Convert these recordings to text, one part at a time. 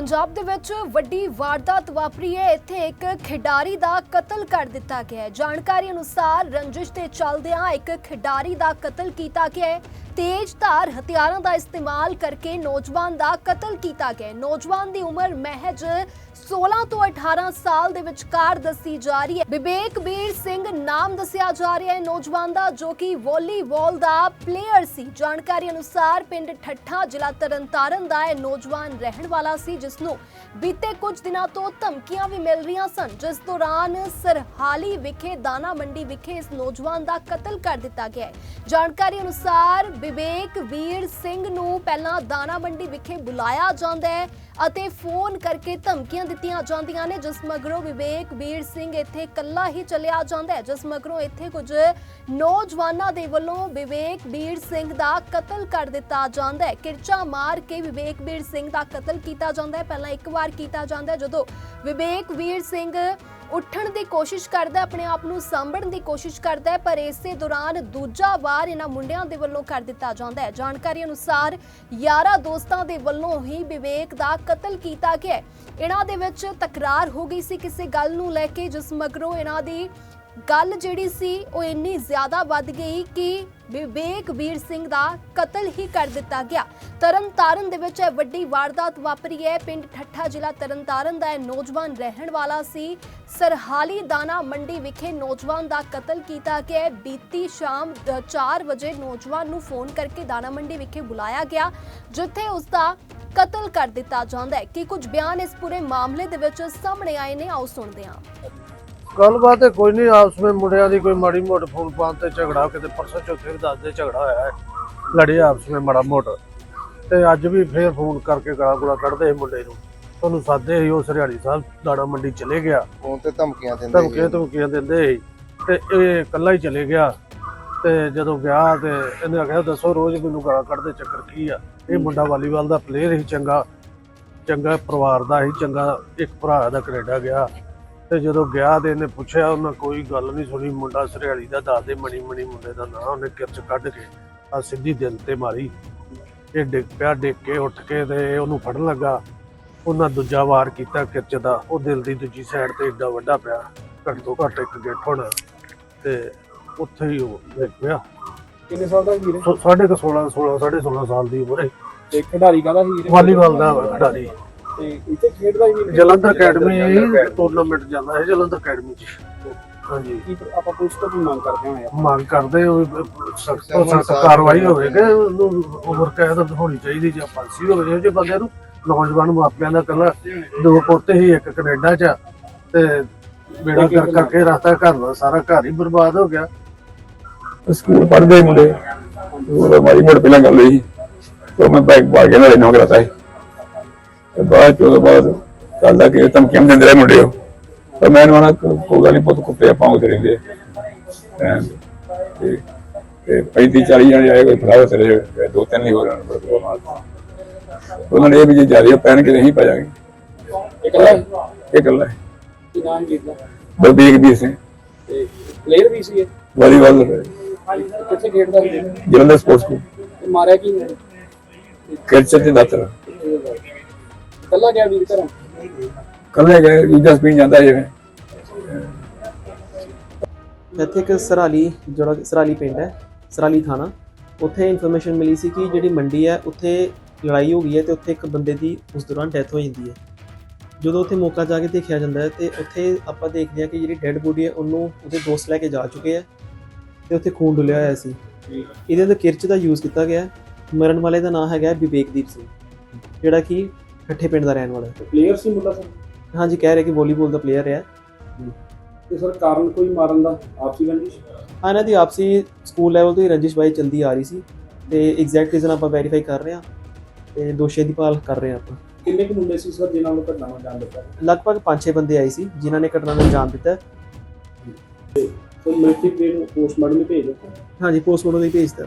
ਪੰਜਾਬ ਦੇ ਵਿੱਚ ਵੱਡੀ ਵਾਰਦਾਤ ਵਾਪਰੀ ਹੈ। ਇੱਥੇ ਇੱਕ ਖਿਡਾਰੀ ਦਾ ਕਤਲ ਕਰ ਦਿੱਤਾ ਗਿਆ ਹੈ। ਜਾਣਕਾਰੀ ਅਨੁਸਾਰ ਰੰਜਿਸ਼ ਦੇ ਚੱਲਦਿਆਂ ਇੱਕ ਖਿਡਾਰੀ ਦਾ ਕਤਲ ਕੀਤਾ ਗਿਆ ਹੈ। ਤੇਜ਼ ਧਾਰ ਹਥਿਆਰਾਂ ਦਾ ਇਸਤੇਮਾਲ ਕਰਕੇ ਨੌਜਵਾਨ ਦਾ ਕਤਲ ਕੀਤਾ ਗਿਆ ਨੌਜਵਾਨ ਦੀ ਉਮਰ ਮਹਿਜ 16 ਤੋਂ 18 ਸਾਲ ਦੇ ਵਿਚਕਾਰ ਦੱਸੀ ਜਾ ਰਹੀ ਹੈ। ਵਿਵੇਕ ਵੀਰ ਸਿੰਘ ਨਾਮ ਦੱਸਿਆ ਜਾ ਰਿਹਾ ਹੈ। ਨੌਜਵਾਨ ਦਾ ਜੋ ਕਿ ਵਾਲੀਬਾਲ ਦਾ ਪਲੇਅਰ ਸੀ। ਜਾਣਕਾਰੀ ਅਨੁਸਾਰ ਪਿੰਡ ਠੱਠਾ ਜ਼ਿਲ੍ਹਾ ਤਰਨਤਾਰਨ ਦਾ ਇਹ ਨੌਜਵਾਨ ਰਹਿਣ ਵਾਲਾ ਸੀ, ਜਿਸ ਨੂੰ ਬੀਤੇ ਕੁਝ ਦਿਨਾਂ ਤੋਂ ਧਮਕੀਆਂ ਵੀ ਮਿਲ ਰਹੀਆਂ ਸਨ। ਜਿਸ ਦੌਰਾਨ ਸਰਹਾਲੀ ਵਿਖੇ ਦਾਣਾ ਮੰਡੀ ਵਿਖੇ ਇਸ ਨੌਜਵਾਨ ਦਾ ਕਤਲ ਕਰ ਦਿੱਤਾ ਗਿਆ ਹੈ। ਜਾਣਕਾਰੀ ਅਨੁਸਾਰ ਵਿਵੇਕ ਵੀਰ ਸਿੰਘ ਨੂੰ ਪਹਿਲਾਂ ਦਾਣਾ ਮੰਡੀ ਵਿਖੇ ਬੁਲਾਇਆ ਜਾਂਦਾ ਹੈ ਅਤੇ ਫੋਨ ਕਰਕੇ ਧਮਕੀਆਂ ਦਿੱਤੀਆਂ ਜਾਂਦੀਆਂ ਨੇ, ਜਿਸ ਮਗਰੋਂ ਵਿਵੇਕ ਵੀਰ ਸਿੰਘ ਇੱਥੇ ਇਕੱਲਾ ਹੀ ਚਲਿਆ ਜਾਂਦਾ ਹੈ, ਜਿਸ ਮਗਰੋਂ ਇੱਥੇ ਕੁਝ ਨੌਜਵਾਨਾਂ ਦੇ ਵੱਲੋਂ ਵਿਵੇਕ ਵੀਰ ਸਿੰਘ ਦਾ ਕਤਲ ਕਰ ਦਿੱਤਾ ਜਾਂਦਾ ਹੈ। ਕਿਰਚਾ ਮਾਰ ਕੇ ਵਿਵੇਕ ਵੀਰ ਸਿੰਘ ਦਾ ਕਤਲ ਕੀਤਾ ਜਾਂਦਾ ਹੈ। ਪਹਿਲਾਂ ਇੱਕ ਵਾਰ ਕੀਤਾ ਜਾਂਦਾ ਹੈ, ਜਦੋਂ ਵਿਵੇਕ ਵੀਰ ਸਿੰਘ ਉੱਠਣ ਦੀ ਕੋਸ਼ਿਸ਼ ਕਰਦਾ ਆਪਣੇ ਆਪ ਨੂੰ ਸਾਂਭਣ ਦੀ ਕੋਸ਼ਿਸ਼ ਕਰਦਾ ਹੈ, ਪਰ ਇਸੇ ਦੌਰਾਨ ਦੂਜਾ ਵਾਰ ਇਹਨਾਂ ਮੁੰਡਿਆਂ ਦੇ ਵੱਲੋਂ ਕਰ ਦਿੱਤਾ ਜਾਂਦਾ ਹੈ। ਜਾਣਕਾਰੀ ਅਨੁਸਾਰ ਯਾਰਾ ਦੋਸਤਾਂ ਦੇ ਵੱਲੋਂ ਹੀ ਵਿਵੇਕ ਦਾ ਕਤਲ ਕੀਤਾ ਗਿਆ ਇਹਨਾਂ ਦੇ ਵਿੱਚ ਤਕਰਾਰ ਹੋ ਗਈ ਸੀ ਕਿਸੇ ਗੱਲ ਨੂੰ ਲੈ ਕੇ, ਜਿਸ ਮਗਰੋਂ ਇਹਨਾਂ ਦੀ ਗੱਲ ਜਿਹੜੀ ਸੀ, ਉਹ ਇੰਨੀ ਜ਼ਿਆਦਾ ਵੱਧ ਗਈ ਕਿ ਵਿਵੇਕ ਵੀਰ ਸਿੰਘ ਦਾ ਕਤਲ ਹੀ ਕਰ ਦਿੱਤਾ ਗਿਆ। ਤਰਨਤਾਰਨ ਦੇ ਵਿੱਚ ਇਹ ਵੱਡੀ ਵਾਰਦਾਤ ਵਾਪਰੀ ਹੈ। ਪਿੰਡ ਠੱਠਾ ਜ਼ਿਲ੍ਹਾ ਤਰਨਤਾਰਨ ਦਾ ਇਹ ਨੌਜਵਾਨ ਰਹਿਣ ਵਾਲਾ ਸੀ। ਸਰਹਾਲੀ ਦਾਣਾ ਮੰਡੀ ਵਿਖੇ ਨੌਜਵਾਨ ਦਾ ਕਤਲ ਕੀਤਾ ਗਿਆ ਬੀਤੀ ਸ਼ਾਮ 4 ਵਜੇ ਨੌਜਵਾਨ ਨੂੰ ਫੋਨ ਕਰਕੇ ਦਾਣਾ ਮੰਡੀ ਵਿਖੇ ਬੁਲਾਇਆ ਗਿਆ, ਜਿੱਥੇ ਉਸ ਦਾ ਕਤਲ ਕਰ ਦਿੱਤਾ ਜਾਂਦਾ ਹੈ। ਕਿ ਕੁਝ ਬਿਆਨ ਇਸ ਪੂਰੇ ਮਾਮਲੇ ਦੇ ਵਿੱਚ ਸਾਹਮਣੇ ਆਏ ਨੇ? ਆਓ ਸੁਣਦੇ ਹਾਂ। ਗੱਲਬਾਤ ਹੈ ਕੋਈ ਨਹੀਂ ਆਪਸ ਵਿੱਚ ਮੁੰਡਿਆਂ ਦੀ ਕੋਈ ਮਾੜੀ ਮੋਟ ਫੋਨ ਪਾਣ ਤੇ ਝਗੜਾ ਕਿਤੇ ਪਰਸੋਂ ਚੌਥੇ ਵੀ ਦੱਸਦੇ ਝਗੜਾ ਹੋਇਆ ਹੈ। ਲੜੇ ਆਪਸ ਵਿੱਚ ਮਾੜਾ ਮੋਟ। ਤੇ ਅੱਜ ਵੀ ਫੇਰ ਫੋਨ ਕਰਕੇ ਗਾਲਾਂ ਗੁਲਾ ਕੱਢਦੇ ਸੀ ਮੁੰਡੇ ਨੂੰ। ਤੁਹਾਨੂੰ ਸਾਦੇ ਸੀ ਉਹ ਸਰਿਆੜੀ ਸਾਹਿਬ ਦਾਣਾ ਮੰਡੀ ਚਲੇ ਗਿਆ। ਫੋਨ ਤੇ ਧਮਕੀਆਂ ਦਿੰਦੇ ਧਮਕੀਆਂ ਧਮਕੀਆਂ ਦਿੰਦੇ ਸੀ। ਤੇ ਇਹ ਇਕੱਲਾ ਹੀ ਚਲੇ ਗਿਆ। ਤੇ ਜਦੋਂ ਗਿਆ ਤੇ ਇਹਨੇ ਆਖਿਆ ਦੱਸੋ ਰੋਜ਼ ਮੈਨੂੰ ਗਾਲਾਂ ਕੱਢਦੇ ਚੱਕਰ ਕੀ ਆ? ਇਹ ਮੁੰਡਾ ਵਾਲੀਬਾਲ ਦਾ ਪਲੇਅਰ ਸੀ ਚੰਗਾ। ਚੰਗਾ ਪਰਿਵਾਰ ਦਾ ਸੀ ਚੰਗਾ ਇੱਕ ਭਰਾ ਦਾ ਕੈਨੇਡਾ ਗਿਆ। ਤੇ ਜਦੋਂ ਗਿਆ ਤੇ ਇਹਨੇ ਪੁੱਛਿਆ ਉਹਨਾਂ ਕੋਈ ਗੱਲ ਨਹੀਂ ਸੁਣੀ। ਮੁੰਡਾ ਸਰਿਆਲੀ ਦਾ ਦੱਸਦੇ ਮਣੀ ਮਣੀ ਮੁੰਡੇ ਦਾ ਨਾਂ ਉਹਨੇ ਕਿਰਚ ਕੱਢ ਕੇ ਆ ਸਿੱਧੀ ਦਿਲ ਤੇ ਮਾਰੀ। ਇਹ ਡਿੱਗ ਪਿਆ ਡਿੱਗ ਕੇ ਉੱਠ ਕੇ ਤੇ ਉਹਨੂੰ ਫੜਨ ਲੱਗਾ। ਉਹਨਾਂ ਦੂਜਾ ਵਾਰ ਕੀਤਾ ਕਿਰਚ ਦਾ। ਉਹ ਦਿਲ ਦੀ ਦੂਜੀ ਸਾਈਡ ਤੇ ਏਡਾ ਵੱਡਾ ਪਿਆ ਘੱਟ ਤੋਂ ਘੱਟ ਇੱਕ ਗਿੱਠ ਹੋਣਾ। ਤੇ ਉੱਥੇ ਹੀ ਉਹ ਡਿੱਗ ਪਿਆ। ਕਿੰਨੇ ਸਾਲ ਦਾ ਵੀਰ ਸੋ- ਸਾਢੇ ਕੁ 16 16 ਸਾਢੇ 16 ਸਾਲ ਦੀ ਉਮਰ ਹੈ। ਤੇ ਖਿਡਾਰੀ ਕਾਹਦਾ ਸੀ ਵਾਲੀਬਾਲ ਦਾ ਖਿਡਾਰੀ। ਜਲੰਧਰ ਅਕੈਡਮੀ ਟੂਰਨਾਮੈਂਟ ਜਾਂਦਾ ਹੈ ਜਲੰਧਰ ਅਕੈਡਮੀ ਚ। ਹਾਂਜੀ। ਆਪਾਂ ਪੁਲਿਸ ਨੌਜਵਾਨ ਮਾਪਿਆਂ ਦਾ ਕੱਲਾ ਦੋ ਪੁੱਤ ਹੀ ਇੱਕ ਕੈਨੇਡਾ ਚ ਤੇ ਬੇੜਾ ਕਰ ਕਰਕੇ ਰਸਤਾ ਘਰ ਦਾ ਸਾਰਾ ਘਰ ਹੀ ਬਰਬਾਦ ਹੋ ਗਿਆ। ਸਕੂਲ ਪੜ੍ਹਦੇ ਮੁੰਡੇ ਉਹ ਮਾਰੀ ਮੋੜ ਪਹਿਲਾਂ ਗੱਲ ਹੋਈ ਉਹ ਮੈਂ ਬਾਈਕ ਬਾਗੇ ਨਾਲ ਇਹਨਾਂ ਕਰਾਤਾ ਹੈ ਤੇ ਬਾਅਦ ਚੋਂ ਉਹਦੇ ਬਾਅਦ ਕੱਲ ਦਾ ਕਿ ਧਮਕੀਆਂ ਦਿੰਦੇ ਰਹੇ ਮੁੰਡੇ ਉਹ। ਤਾਂ ਮੈਂ ਉਹਨਾਂ ਕੋਈ ਗੱਲ ਨਹੀਂ ਪੁੱਤ ਕੁੱਤੇ ਪਾਉਂਦੇ ਰਹਿੰਦੇ ਐਂ। ਤੇ ਤੇ 35 40 ਜਣੇ ਆਏ ਕੋਈ ਫੜਾ ਤੇਰੇ ਦੋ ਤਿੰਨ ਹੀ ਹੋ ਰਹੇ ਨੇ ਉਹਨਾਂ ਨੇ ਇਹ ਵੀ ਜੇ ਜ਼ਿਆਦਾ ਪੈਣ ਕੇ ਨਹੀਂ ਪਾ ਜਾਗੇ ਇਕੱਲਾ ਇਹ ਗੱਲ ਹੈ। ਕੀ ਨਾਮ ਵੀਰ ਦਾ? ਬਲਬੀਰ ਵੀ ਤੇ ਪਲੇਅਰ ਵੀ ਸੀ ਇਹ? ਵਾਲੀਬਾਲ ਕਿੱਥੇ ਖੇਡਦਾ ਸੀ? ਜਲੰਧਰ ਸਪੋਰਟਸ ਤੇ ਮਾਰਿਆ ਕੀ ਨੇ ਕਿਰਚਰ ਤੇ ਦਾਤਰ। ਇਕੱਲਾ ਗਿਆ ਵੀਰ ਘਰੋਂ? ਕੱਲੇ ਗਏ ਦੂਜਾ ਸਪੀਨ ਜਾਂਦਾ ਜਿਵੇਂ। ਇੱਥੇ ਇੱਕ ਸਰਾਲੀ ਜਿਹੜਾ ਕਿ ਸਰਾਲੀ ਪਿੰਡ ਹੈ ਸਰਾਲੀ ਥਾਣਾ। ਉੱਥੇ ਇਨਫੋਰਮੇਸ਼ਨ ਮਿਲੀ ਸੀ ਕਿ ਜਿਹੜੀ ਮੰਡੀ ਹੈ ਉੱਥੇ ਲੜਾਈ ਹੋ ਗਈ ਹੈ ਤੇ ਉੱਥੇ ਇੱਕ ਬੰਦੇ ਦੀ ਉਸ ਦੌਰਾਨ ਡੈਥ ਹੋ ਜਾਂਦੀ ਹੈ। ਜਦੋਂ ਉੱਥੇ ਮੌਕਾ ਜਾ ਕੇ ਦੇਖਿਆ ਜਾਂਦਾ ਹੈ ਤੇ ਉੱਥੇ ਆਪਾਂ ਦੇਖਦੇ ਹਾਂ ਕਿ ਜਿਹੜੀ ਡੈੱਡ ਬੋਡੀ ਹੈ ਉਹਨੂੰ ਉਹਦੇ ਦੋਸਤ ਲੈ ਕੇ ਜਾ ਚੁੱਕੇ ਹੈ ਤੇ ਉੱਥੇ ਖੂਨ ਡੁੱਲਿਆ ਹੋਇਆ ਸੀ। ਇਹਦੇ ਅੰਦਰ ਕਿਰਚ ਦਾ ਯੂਜ਼ ਕੀਤਾ ਗਿਆ। ਮਰਨ ਵਾਲੇ ਦਾ ਨਾਮ ਹੈਗਾ ਵਿਵੇਕਦੀਪ ਸਿੰਘ ਜਿਹੜਾ ਕਿ ਠੱਠੇ ਪਿੰਡ ਦਾ ਰਹਿਣ ਵਾਲਾ। ਪਲੇਅਰ ਸੀ ਮੁੰਡਾ ਸਰ? ਹਾਂਜੀ ਕਹਿ ਰਹੇ ਕਿ ਵਾਲੀਬਾਲ ਦਾ ਪਲੇਅਰ ਹੈ। ਤੇ ਸਰ ਕਾਰਨ ਕੋਈ ਮਾਰਨ ਦਾ? ਆਪਸੀ ਰੰਜਿਸ਼? ਹਾਂ ਇਹਨਾਂ ਦੀ ਆਪਸੀ ਸਕੂਲ ਲੈਵਲ ਤੋਂ ਹੀ ਰੰਜਿਸ਼ ਬਾਈ ਚਲਦੀ ਆ ਰਹੀ ਸੀ। ਤੇ ਐਗਜ਼ੈਕਟ ਰੀਜ਼ਨ ਆਪਾਂ ਵੈਰੀਫਾਈ ਕਰ ਰਹੇ ਹਾਂ। ਤੇ ਦੋਸ਼ੀ ਦੀ ਭਾਲ ਕਰ ਰਹੇ ਹਾਂ ਆਪਾਂ। ਕਿੰਨੇ ਕੁ ਮੁੰਡੇ ਸੀ ਸਰ ਜਿਨ੍ਹਾਂ ਨੂੰ ਘਟਨਾ ਨੂੰ ਜਾਣ ਦਿੱਤਾ? ਲਗਭਗ 5-6 ਬੰਦੇ ਆਏ ਸੀ ਜਿਨ੍ਹਾਂ ਨੇ ਘਟਨਾ ਨੂੰ ਅੰਜਾਮ ਦਿੱਤਾ। ਸੋ ਮਿਲਟਰੀ ਪਲੇਅਰ ਨੂੰ ਪੋਸਟਮਾਰਟਮ ਲਈ ਭੇਜ ਦਿੱਤਾ? ਹਾਂਜੀ ਪੋਸਟਮਾਰਟਮ ਲਈ ਭੇਜਤਾ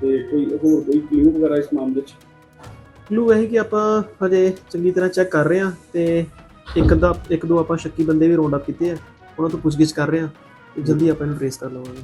ਤੇ ਕੋਈ ਹੋਰ ਕੋਈ ਕਲੂ ਵਗੈਰਾ ਇਸ ਮਾਮਲੇ 'ਚ? ਕਲੂ ਇਹ ਕਿ ਆਪਾਂ ਹਜੇ ਚੰਗੀ ਤਰ੍ਹਾਂ ਚੈੱਕ ਕਰ ਰਹੇ ਹਾਂ ਤੇ ਇੱਕ ਦਾ ਇੱਕ ਦੋ ਆਪਾਂ ਸ਼ੱਕੀ ਬੰਦੇ ਵੀ ਰੌਂਡ ਅਪ ਕੀਤੇ ਆ, ਉਹਨਾਂ ਤੋਂ ਪੁੱਛਗਿੱਛ ਕਰ ਰਹੇ ਹਾਂ ਤੇ ਜਲਦੀ ਆਪਾਂ ਇਹਨੂੰ ਟ੍ਰੇਸ ਕਰ ਲਵਾਂਗੇ।